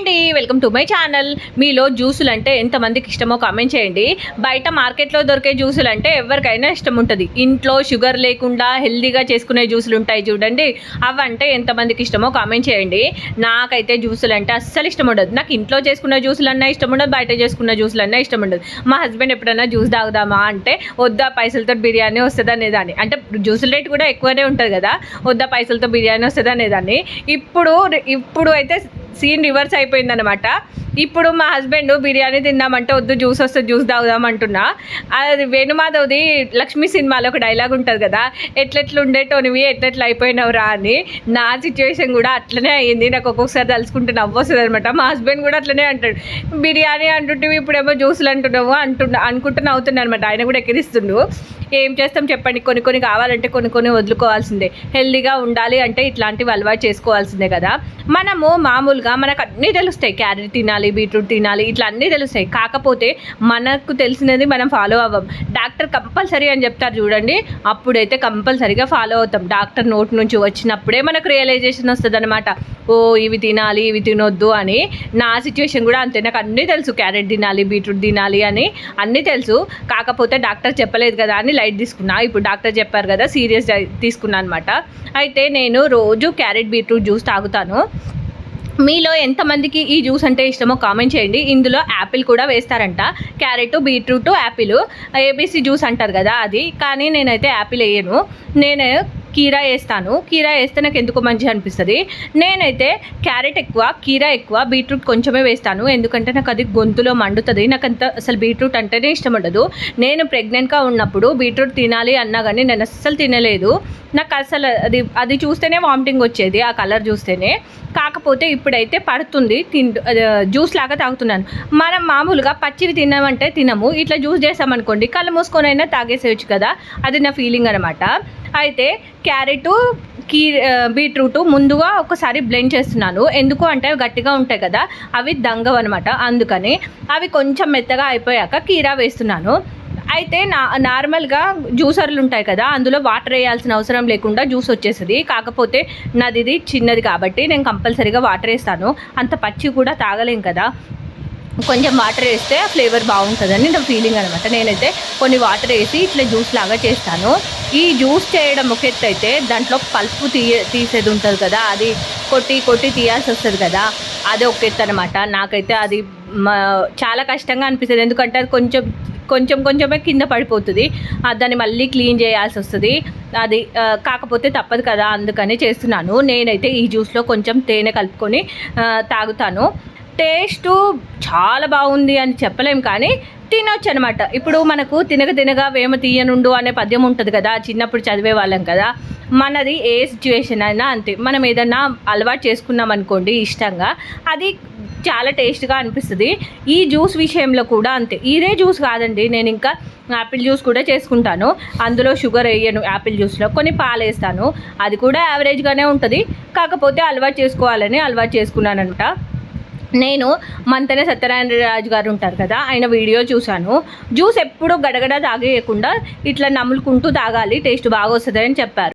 అండి welcome to my channel మీలో జ్యూసులు అంటే ఎంతమందికి ఇష్టమో కామెంట్ చేయండి. బయట మార్కెట్లో దొరికే జ్యూసులు అంటే ఎవరికైనా ఇష్టం ఉంటుంది. ఇంట్లో షుగర్ లేకుండా హెల్దీగా చేసుకునే జ్యూసులు ఉంటాయి చూడండి. అవంటే ఎంతమందికి ఇష్టమో కామెంట్ చేయండి. నాకైతే జ్యూసులు అంటే అస్సలు ఇష్టం ఉండదు. నాకు ఇంట్లో చేసుకున్న జ్యూసులు అన్నా ఇష్టం ఉండదు బయట చేసుకున్న జ్యూసులు అన్నా ఇష్టం ఉండదు. మా హస్బెండ్ ఎప్పుడైనా జ్యూస్ తాగుదామా అంటే వద్దా పైసలతో బిర్యానీ వస్తుంది? అనేదాన్ని. అంటే జ్యూసుల రేట్ కూడా ఎక్కువనే ఉంటుంది కదా. వద్దా పైసలతో బిర్యానీ వస్తుంది? అనేదాన్ని. ఇప్పుడు ఇప్పుడు అయితే సీన్ రివర్స్ అయిపోయిందనమాట ఇప్పుడు మా హస్బెండ్ బిర్యానీ తిందామంటే వద్దు జ్యూస్ వస్తే జ్యూస్ తాగుదాం అంటున్నా. అది వేణుమాధవ్ది లక్ష్మి సినిమాలో ఒక డైలాగ్ ఉంటుంది కదా ఎట్లెట్లు ఉండేటోనివి ఎట్లెట్లు అయిపోయినవురా అని. నా సిచ్యువేషన్ కూడా అట్లనే అయ్యింది నాకు ఒక్కొక్కసారి తలుచుకుంటే నవ్వొస్తుంది అనమాట మా హస్బెండ్ కూడా అట్లనే అంటాడు బిర్యానీ అంటుంటే ఇప్పుడేమో జ్యూసులు అంటున్నావు అంటున్నా అనుకుంటున్నా అవుతున్నా అనమాట ఆయన కూడా ఎక్కిరిస్తుండు. ఏం చేస్తాం చెప్పండి కొన్ని కొన్ని కావాలంటే కొన్ని కొన్ని వదులుకోవాల్సిందే. హెల్దీగా ఉండాలి అంటే ఇట్లాంటివి అలవాటు చేసుకోవాల్సిందే కదా. మనము మామూలుగా మనకు అన్నీ తెలుస్తాయి క్యారెట్ తినాలి బీట్రూట్ తినాలి ఇట్లా అన్నీ తెలుస్తాయి. కాకపోతే మనకు తెలిసినది మనం ఫాలో అవ్వం. డాక్టర్ కంపల్సరీ అని చెప్తారు చూడండి. అప్పుడైతే కంపల్సరీగా ఫాలో అవుతాం. డాక్టర్ నోట్ నుంచి వచ్చినప్పుడే మనకు రియలైజేషన్ వస్తుంది అనమాట ఓ ఇవి తినాలి ఇవి తినొద్దు అని. నా సిచ్యువేషన్ కూడా అంతే. నాకు అన్నీ తెలుసు. క్యారెట్ తినాలి బీట్రూట్ తినాలి అని అన్నీ తెలుసు. కాకపోతే డాక్టర్ చెప్పలేదు కదా అని లైట్ తీసుకున్నా. ఇప్పుడు డాక్టర్ చెప్పారు కదా సీరియస్ తీసుకున్నా అనమాట అయితే నేను రోజు క్యారెట్ బీట్రూట్ జ్యూస్ తాగుతాను. మీలో ఎంతమందికి ఈ జ్యూస్ అంటే ఇష్టమో కామెంట్ చేయండి. ఇందులో యాపిల్ కూడా వేస్తారంట. Carrot beetroot apple ABC juice అంటారు కదా అది. కానీ నేనైతే యాపిల్ వేయను. నేను కీరా వేస్తాను. కీరా వేస్తే నాకు ఎందుకు మంచిగా అనిపిస్తుంది. నేనైతే క్యారెట్ ఎక్కువ కీరా ఎక్కువ బీట్రూట్ కొంచెమే వేస్తాను. ఎందుకంటే నాకు అది గొంతులో మండుతుంది. నాకు అంత అసలు బీట్రూట్ అంటేనే ఇష్టం ఉండదు. నేను ప్రెగ్నెంట్గా ఉన్నప్పుడు బీట్రూట్ తినాలి అన్నా కానీ నేను అస్సలు తినలేదు. నాకు అసలు అది అది చూస్తేనే వామిటింగ్ వచ్చేది ఆ కలర్ చూస్తేనే. కాకపోతే ఇప్పుడైతే పడుతుంది తిన్ జ్యూస్ లాగా తాగుతున్నాను. మనం మామూలుగా పచ్చివి తిన్నామంటే తినము. ఇట్లా జ్యూస్ చేసామనుకోండి కళ్ళు మూసుకొని అయినా తాగేసేయచ్చు కదా. అది నా ఫీలింగ్ అనమాట అయితే క్యారెట్ కీ బీట్రూట్ ముందుగా ఒకసారి బ్లెండ్ చేస్తున్నాను. ఎందుకు అంటే అవి గట్టిగా ఉంటాయి కదా అవి దంగవు అనమాట అందుకని అవి కొంచెం మెత్తగా అయిపోయాక కీరా వేస్తున్నాను. అయితే నా నార్మల్గా జ్యూసర్లు ఉంటాయి కదా అందులో వాటర్ వేయాల్సిన అవసరం లేకుండా జ్యూస్ వచ్చేస్తుంది. కాకపోతే నాది ఇది చిన్నది కాబట్టి నేను కంపల్సరీగా వాటర్ వేస్తాను. అంత పచ్చి కూడా తాగలేం కదా. కొంచెం వాటర్ వేస్తే ఫ్లేవర్ బాగుంటుందని నా ఫీలింగ్ అనమాట నేనైతే కొన్ని వాటర్ వేసి ఇట్లా జ్యూస్ లాగా చేస్తాను. ఈ జ్యూస్ చేయడం ఒక ఎత్తు అయితే దాంట్లో పల్పు తీయ తీసేది ఉంటుంది కదా అది కొట్టి కొట్టి తీయాల్సి వస్తుంది కదా అది ఒక ఎత్తు అనమాట నాకైతే అది చాలా కష్టంగా అనిపిస్తుంది. ఎందుకంటే అది కొంచెం కొంచెం కొంచెమే కింద పడిపోతుంది. దాన్ని మళ్ళీ క్లీన్ చేయాల్సి వస్తుంది. అది కాకపోతే తప్పదు కదా అందుకని చేస్తున్నాను. నేనైతే ఈ జ్యూస్లో కొంచెం తేనె కలుపుకొని తాగుతాను. టేస్ట్ చాలా బాగుంది అని చెప్పలేం కానీ తినొచ్చు అనమాట ఇప్పుడు మనకు తినగ తినగా వేమ తీయనుండు అనే పద్యం ఉంటుంది కదా చిన్నప్పుడు చదివే వాళ్ళం కదా మనది ఏ సిచ్యువేషన్ అయినా అంతే. మనం ఏదన్నా అలవాటు చేసుకున్నాం అనుకోండి ఇష్టంగా అది చాలా టేస్ట్గా అనిపిస్తుంది. ఈ జ్యూస్ విషయంలో కూడా అంతే. ఇదే జ్యూస్ కాదండి నేను ఇంకా యాపిల్ జ్యూస్ కూడా చేసుకుంటాను. అందులో షుగర్ వేయను యాపిల్ జ్యూస్లో. కొన్ని పాలు వేస్తాను. అది కూడా యావరేజ్గానే ఉంటుంది. కాకపోతే అలవాటు చేసుకోవాలని అలవాటు చేసుకున్నానంట. నేను మంతనే సత్యనారాయణ రాజు గారు ఉంటారు కదా ఆయన వీడియో చూశాను. జ్యూస్ ఎప్పుడూ గడగడ తాగేయకుండా ఇట్లా నములుకుంటూ తాగాలి టేస్ట్ బాగా వస్తుందని చెప్పారు.